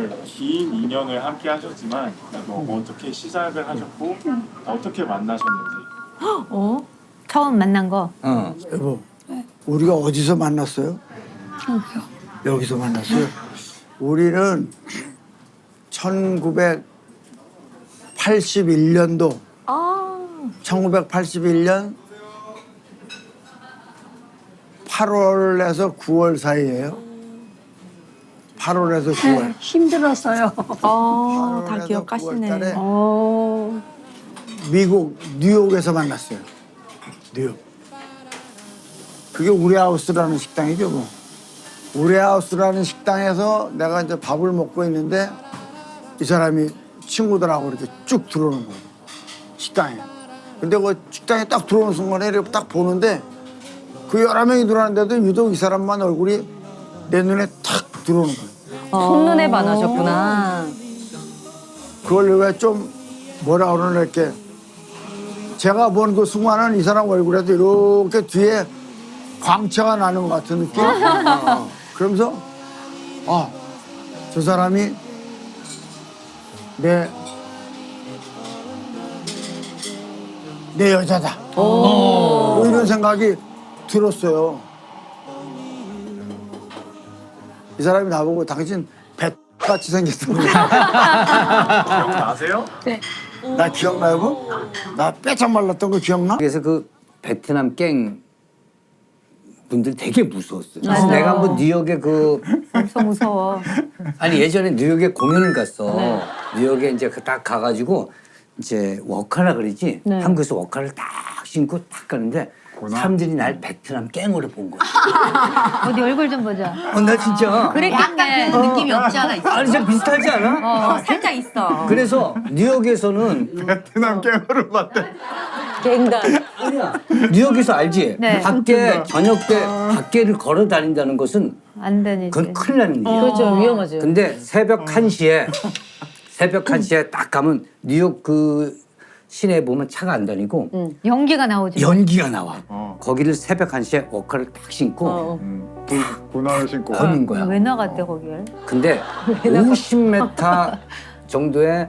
정말 긴 인연을 함께 하셨지만 뭐 어떻게 시작을 하셨고 어떻게 만나셨는지 어? 처음 만난 거. 어. 여보, 우리가 어디서 만났어요? 여기서 만났어요. 우리는 1981년도, 아. 1981년 8월에서 9월 사이예요. 8월에서 9월. 힘들었어요. 어, 다 8월에서 기억하시네. 9월 달에 어, 미국 뉴욕에서 만났어요. 뉴욕. 그게 우레하우스라는 식당이죠, 뭐. 우레하우스라는 식당에서 내가 이제 밥을 먹고 있는데 이 사람이 친구들하고 이렇게 쭉 들어오는 거예요. 식당에. 근데 그 식당에 딱 들어오는 순간에 이렇게 딱 보는데 그 여러 명이 들어왔는데도 유독 이 사람만 얼굴이 내 눈에 탁 들어오는 거예요. 첫눈에 반하셨구나. 그걸 왜 좀 뭐라 그러나 이렇게 제가 본그 수많은 이 사람 얼굴에도 이렇게 뒤에 광채가 나는 것 같은 느낌? 그러면서 아, 저 사람이 내, 내 여자다. 뭐 이런 생각이 들었어요. 이 사람이 나보고 당신 배같이 생겼다고. 기억나세요? 나 기억나요? 뭐? 나 빼짝 말랐던 거 기억나? 그래서 그 베트남 갱 분들 되게 무서웠어요. 맞아요. 내가 한번 뉴욕에 그 엄청 무서워. 아니 예전에 뉴욕에 공연을 갔어. 네. 뉴욕에 이제 그 딱 가가지고 이제 워카라 그러지. 네. 한국에서 워카를 딱 신고 딱 가는데 사람들이 날 베트남 갱으로 본 거야. 어디 얼굴 좀 보자. 어, 나 진짜. 그랬겠네. 그 느낌이 없지 않아 있어. 아니 진짜 비슷하지 않아? 어, 살짝 있어. 그래서 뉴욕에서는 베트남 게임으로 봤대. 갱단. 뉴욕에서 알지? 네. 밖에 저녁 때 밖에를 걸어 다닌다는 것은 안 되니지. 그건 큰일 나는 일이야. 그렇죠. 위험하죠. 근데 새벽 1시에 새벽 1시에 딱 가면 뉴욕 그 시내에 보면 차가 안 다니고 연기가 나오지. 연기가 나와. 어. 거기를 새벽 1시에 워커를 딱 신고 음, 군- 군화를 신고. 거는 거야. 왜 나갔대 거길? 근데 50m 정도의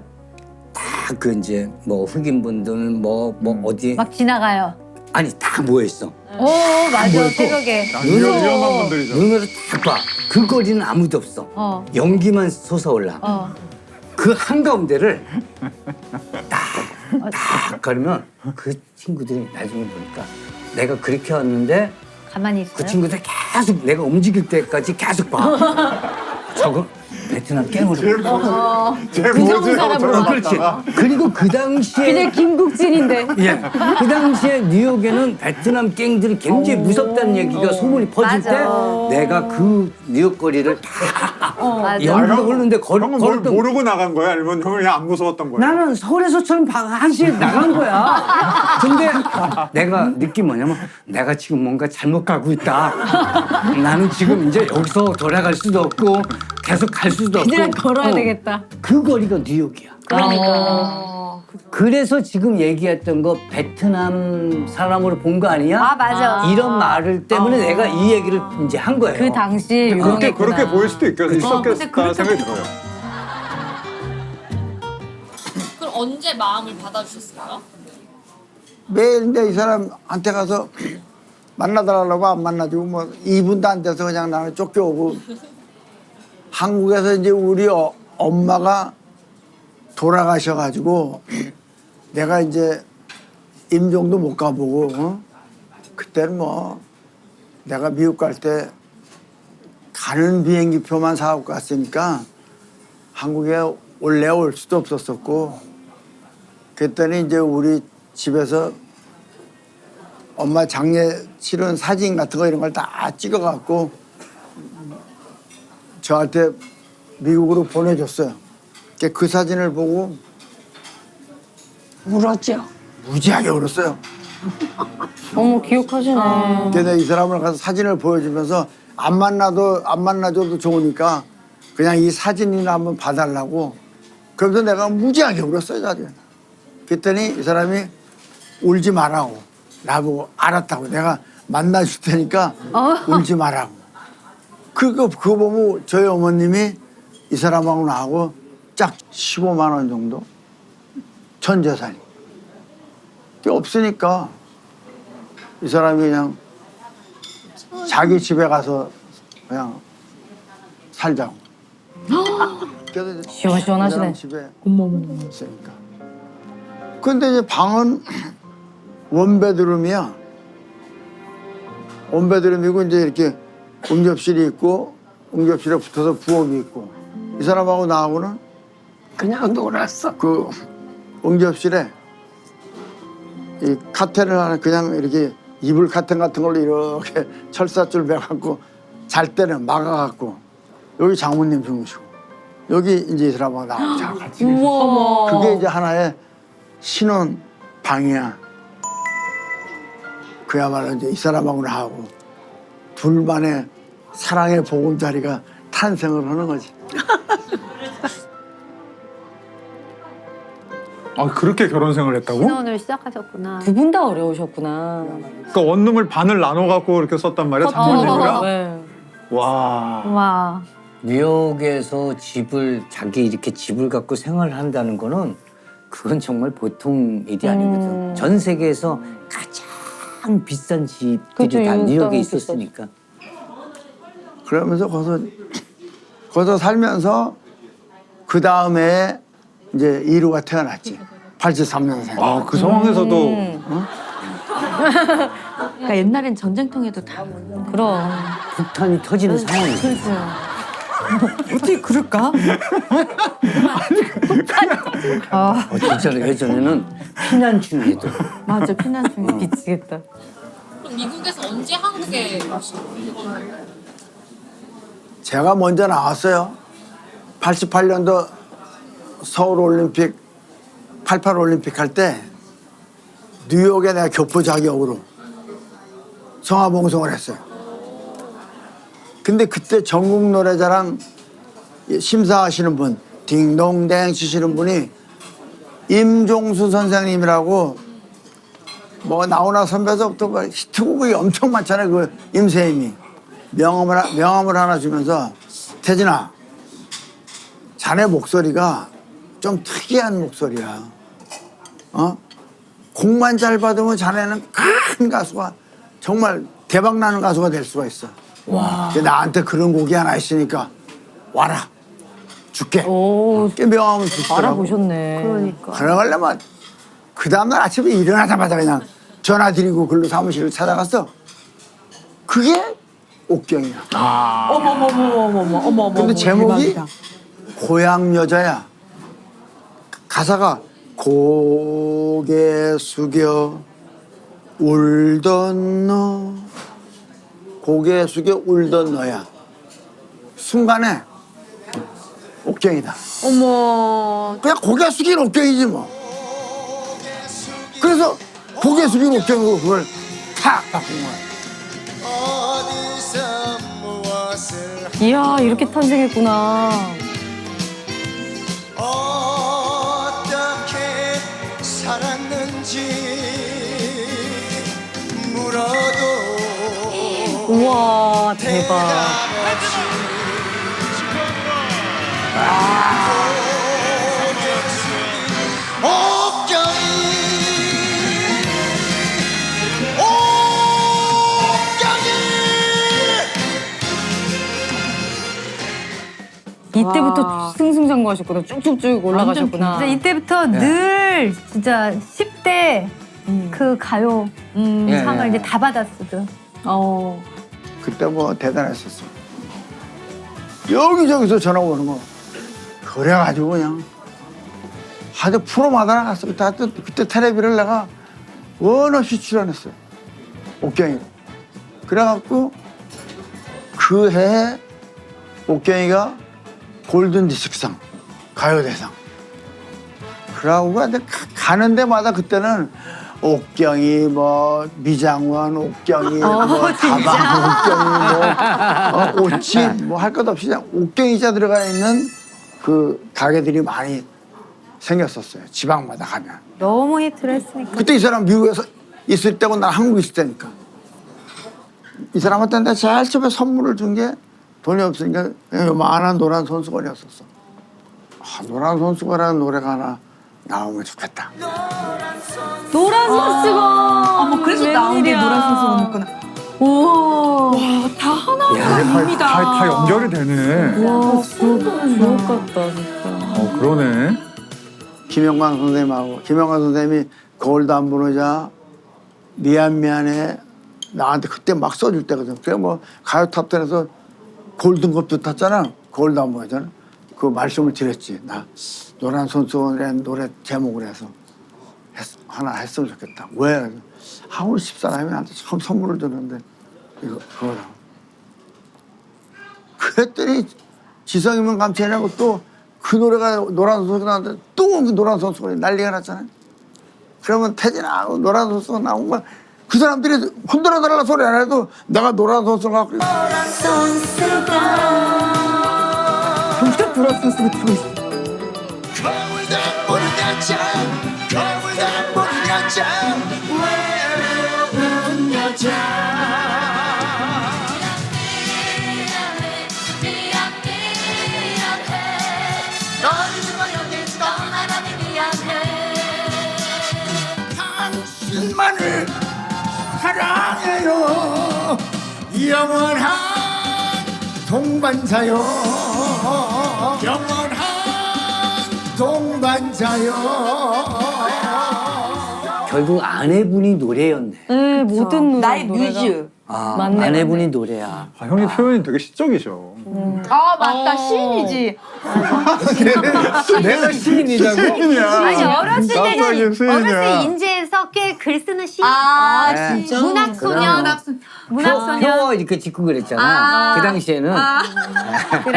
다그 이제 뭐 흑인 분들 뭐뭐 어디 막 지나가요. 아니 다 모여 있어. 오 맞아? 새벽에. 아, 위험, 위험한 분들이죠. 눈으로 딱 봐. 그 거리는 아무도 없어. 어. 연기만 솟아올라. 어. 그 한가운데를 딱 딱 가르면 그 친구들이 나중에 보니까 내가 그렇게 왔는데 가만히 있어요. 그 친구들 계속 내가 움직일 때까지 계속 봐. 저거 베트남 깽으로. 제그 정도 모습으로 사람으로. 어, 그렇지. 그리고 그 당시에 그냥 김국진인데. 예. 그 당시에 뉴욕에는 베트남 갱들이 굉장히 무섭다는 얘기가 소문이 퍼질 맞아. 때 내가 그 뉴욕 거리를 다 맞아. 연기가 흐르는데 걸, 형은 뭘 걸었던 모르고 나간 거야? 아니면 형은 그냥 안 무서웠던 거야? 나는 서울에서처럼 방 한시에 나간 거야. 근데 내가 느낀 뭐냐면 내가 지금 뭔가 잘못 가고 있다. 나는 지금 이제 여기서 돌아갈 수도 없고 계속 갈 수도 없고. 그냥 걸어야 어, 되겠다. 그 거리가 뉴욕이야. 그러니까. 그래서 지금 얘기했던 거 베트남 사람으로 본 거 아니야? 아 맞아. 이런 말을 때문에 내가 이 얘기를 이제 한 거예요. 그 당시 그렇게 유명했구나. 그렇게 보일 수도 있겠, 어, 근데 있었겠다 그렇게 생각이 들어요. 그럼 언제 마음을 받아주셨어요? 매일 이제 이 사람한테 가서 만나달라고 안 만나주고 뭐 2분도 안 돼서 그냥 나는 쫓겨오고 한국에서 이제 우리 어- 엄마가 돌아가셔가지고 내가 이제 임종도 못 가보고 어? 그때는 뭐 내가 미국 갈 때 가는 비행기 표만 사고 갔으니까 한국에 올래 올 수도 없었었고 그랬더니 이제 우리 집에서 엄마 장례 치른 사진 같은 거 이런 걸 다 찍어갖고 저한테 미국으로 보내줬어요. 그- 그 사진을 보고 울었죠. 무지하게 울었어요. 어머 기억하시네. 그래서 이 사람을 가서 사진을 보여주면서 안 만나도 안 만나줘도 좋으니까 그냥 이 사진이나 한번 봐달라고. 그러면서 내가 무지하게 울었어요, 자기가. 그랬더니 이 사람이 울지 말라고 나보고 알았다고 내가 만나줄 테니까 울지 말라고. 그거 그거 보고 저희 어머님이 이 사람하고 나하고 짝 15만 원 정도 전 재산이 그게 없으니까 이 사람이 그냥 자기 집에 가서 그냥 살자고. 그래서 이제 시원시원하시네. 이 사람 집에 있으니까. 근데 이제 방은 원베드룸이야. 원베드룸이고 이제 이렇게 응접실이 있고 응접실에 붙어서 부엌이 있고 이 사람하고 나하고는 그냥 놀았어. 그 응접실에 이 카텐을 하나 그냥 이렇게 이불 카텐 같은 걸로 이렇게 철사줄 매갖고 잘 때는 막아갖고 여기 장모님 주무시고 여기 이제 이 사람하고 나하고 자 같이 우와. 그게 이제 하나의 신혼 방이야. 그야말로 이제 이 사람하고 나하고 둘만의 사랑의 보금자리가 탄생을 하는 거지. 아 그렇게 결혼 생활을 했다고? 신혼을 시작하셨구나. 두 분 다 어려우셨구나. 그러니까 원룸을 반을 나눠 갖고 이렇게 썼단 말이야 장모님이랑. 네. 와. 와. 뉴욕에서 집을 자기 이렇게 집을 갖고 생활한다는 거는 그건 정말 보통 일이 아니거든. 음. 전 세계에서 가장 비싼 집들이 그쵸, 다 뉴욕 뉴욕에 있었으니까. 그러면서 거기서 거기서 살면서 그 다음에 이제 이루가 태어났지. 83년생. 아 그 상황에서도 음. 그러니까 옛날엔 전쟁통에도 다 그럼. 폭탄이 터지는 상황이지. 어떻게 그럴까? 아, 어, 진짜로 예전에는 피난 중에도 맞아. 피난 중에 미치겠다. 그럼 미국에서 언제 한국에 오신 거예요? 제가 먼저 나왔어요. 88년도 서울 올림픽 88 올림픽 할 때 뉴욕에 내가 교포 자격으로 성화봉송을 했어요. 근데 그때 전국 노래자랑 심사하시는 분, 딩동댕 치시는 분이 임종수 선생님이라고 뭐 나오나 선배서부터 뭐 히트곡이 엄청 많잖아요. 그 임세임이 명함을 하- 명함을 하나 주면서 태진아, 자네 목소리가 좀 특이한 목소리야. 어? 곡만 잘 받으면 자네는 큰 가수가 정말 대박 나는 가수가 될 수가 있어. 근데 나한테 그런 곡이 하나 있으니까 와라 줄게. 오, 꽤 명함을 주시더라고. 알아보셨네. 그러니까. 그러려면 그 다음날 아침에 일어나자마자 그냥 전화 드리고 글로 사무실을 찾아갔어. 그게 옥경이야. 어머머머머머머. 근데 제목이 고향 여자야. 가사가 고개 숙여 울던 너 고개 숙여 울던 너야. 순간에 옥경이다. 어머. 그냥 고개 숙인 옥경이지 뭐. 그래서 고개 숙인 옥경으로 그걸 탁 바꾼 거야. 이야, 이렇게 탄생했구나. 어떻게 살았는지 물어도 우와, 대박. 이때부터 승승장구하셨구나. 쭉쭉쭉 올라가셨구나. 진짜 이때부터 네. 늘 진짜 10대 그 가요 음. 예, 상을 예. 이제 다 받았거든. 어. 그때 뭐 대단했었어. 여기저기서 전화 오는 거. 그래가지고 그냥 하도 프로마다 나갔어. 그때, 하여튼 그때 텔레비를 내가 원 없이 출연했어 요. 옥경이. 그래갖고 그 해에 옥경이가 골든 디스크상 가요대상. 그러고 가- 가는 데마다 그때는 옥경이 뭐 미장원 옥경이 뭐 가방 옥경이 뭐 어, 옷집 뭐 할 것 없이 그냥 옥경이자 들어가 있는 그 가게들이 많이 생겼었어요 지방마다 가면 너무 히트를 했으니까. 그때 이 사람 미국에서 있을 때고 난 한국에 있을 때니까 이 사람한테 내가 제일 처음에 선물을 준 게 돈이 없으니까 그냥 요만한 노란 손수건이었었어 아, 노란 손수건이라는 노래가 하나 나오면 좋겠다. 노란 선수가. 어머 그래서 나온 게 노란 선수거였구나. 우와. 다 하나 이게 다, 다, 다 연결이 되네. 와, 진짜 주옥 같다, 진짜. 어, 그러네. 김영광 선생님하고 김영광 선생님이 거울도 안 보내자 미안 미안해 나한테 그때 막 써줄 때거든. 그래 뭐 가요 탑텐에서 골든컵도 탔잖아. 보내잖아. 그 말씀을 드렸지. 나 노란 손수건이라는 노래 제목을 해서 했- 하나 했으면 좋겠다. 왜? 하울 집사람이 나한테 처음 선물을 줬는데 이거 그거라고. 그랬더니 지성이면 감체라고 또 그 노래가 노란 손수건 나왔는데 또 그 노란 손수건이 난리가 났잖아요. 그러면 태진아 노란 손수건 나오면 그 사람들이 흔들어 달라 소리 안 해도 내가 노란 손수건 갖고 진짜 노란 선수가 들고 있어. 거울 영원한 동반자요 영원한 동반자요 결국 아내분이 노래였네. 네, 모든 노래. 나의 노래가. 뮤즈. 아, 맞네, 아내분이 맞네. 노래야. 아, 형님 표현이 되게 시적이셔. 아 맞다 시인이지. 내가 시인이라고? 아니 어렸을 깜짝이야, 때는 수인이야. 어렸을 때 인제에서 꽤 글 쓰는 시아 네. 진짜. 문학 소년 문학 표, 소년 표 이렇게 짓고 그랬잖아. 아. 그 당시에는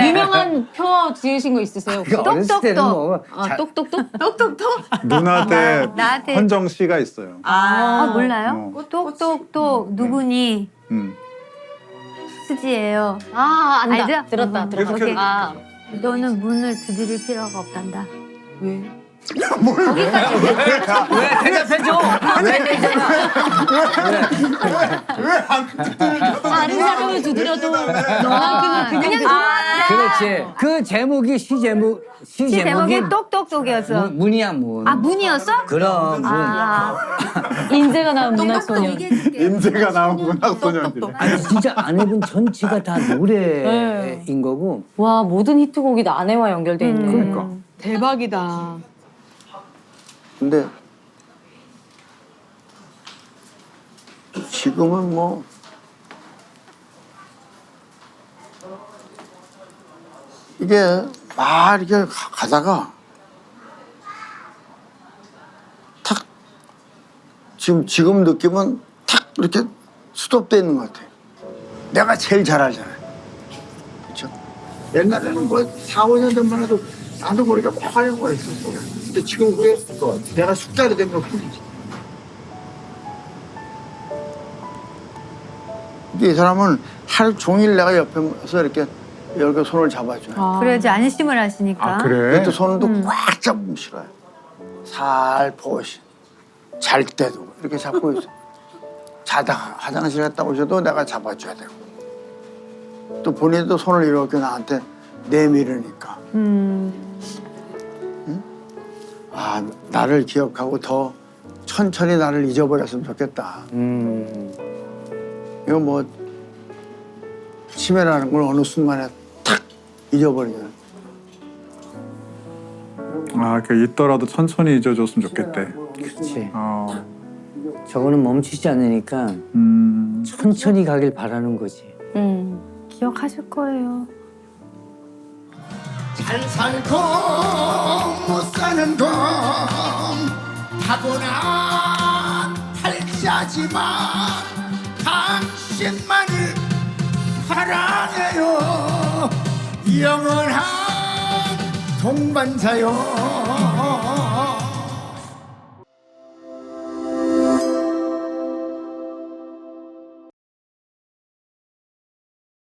유명한 표 지으신 거 있으세요? 혹시? 그 어렸을 때는 뭐 아, 자- 똑똑똑? 누나 때 나한테 헌정 씨가 있어요. 아 몰라요? 어. 똑똑똑 누구니 음. 수지예요. 아, 안다. 알죠? 들었다, 들었다. 계속해서. 아, 너는 문을 두드릴 필요가 없단다. 왜? 왜 대답해줘? 왜 대답해? 다른 사람을 두드려도 너만큼은 그냥 아, 그렇지. 그 제목이 시 제목 시, 시 제목이 제목이 똑똑똑이었어. 문- 문이야 문. 아 문이었어? 그럼 문. 아 인재가 나온 문학소년. 인재가 나온 문학소년들이. 아니 진짜 아내분 전체가 다 노래인 거고. 와, 모든 히트곡이 다 아내와 연결돼 있네. 그러니까. 대박이다. 근데 지금은 뭐 이게 막 이렇게 가- 가다가 탁 지금 지금 느낌은 탁 이렇게 스톱돼 있는 것 같아요. 내가 제일 잘 알잖아요. 그렇죠? 옛날에는 뭐 4, 5년 전만 해도 나도 모르게 막 하려고 뭐. 근데 지금 그게 내가 숙달이 된것 뿐이지. 근데 이 사람은 하루 종일 내가 옆에서 이렇게 이렇게 손을 잡아줘요. 그래야지 안심을 하시니까. 아 그래? 그때 손도 꽉 잡으면 싫어요. 살포시. 잘 때도 이렇게 잡고 있어. 자다가 화장실 갔다 오셔도 내가 잡아줘야 되고. 또 본인도 손을 이렇게 나한테 내밀으니까. 음. 아, 나를 기억하고 더 천천히 나를 잊어버렸으면 좋겠다. 음. 이거 뭐 치매라는 걸 어느 순간에 탁 잊어버리잖아. 아, 그 있더라도 천천히 잊어줬으면 좋겠대. 그렇지. 어, 저거는 멈추지 않으니까 음, 천천히 가길 바라는 거지. 음. 기억하실 거예요. 잘 살고 못 사는 건 타고난 팔자지만 당신만을 사랑해요 영원한 동반자요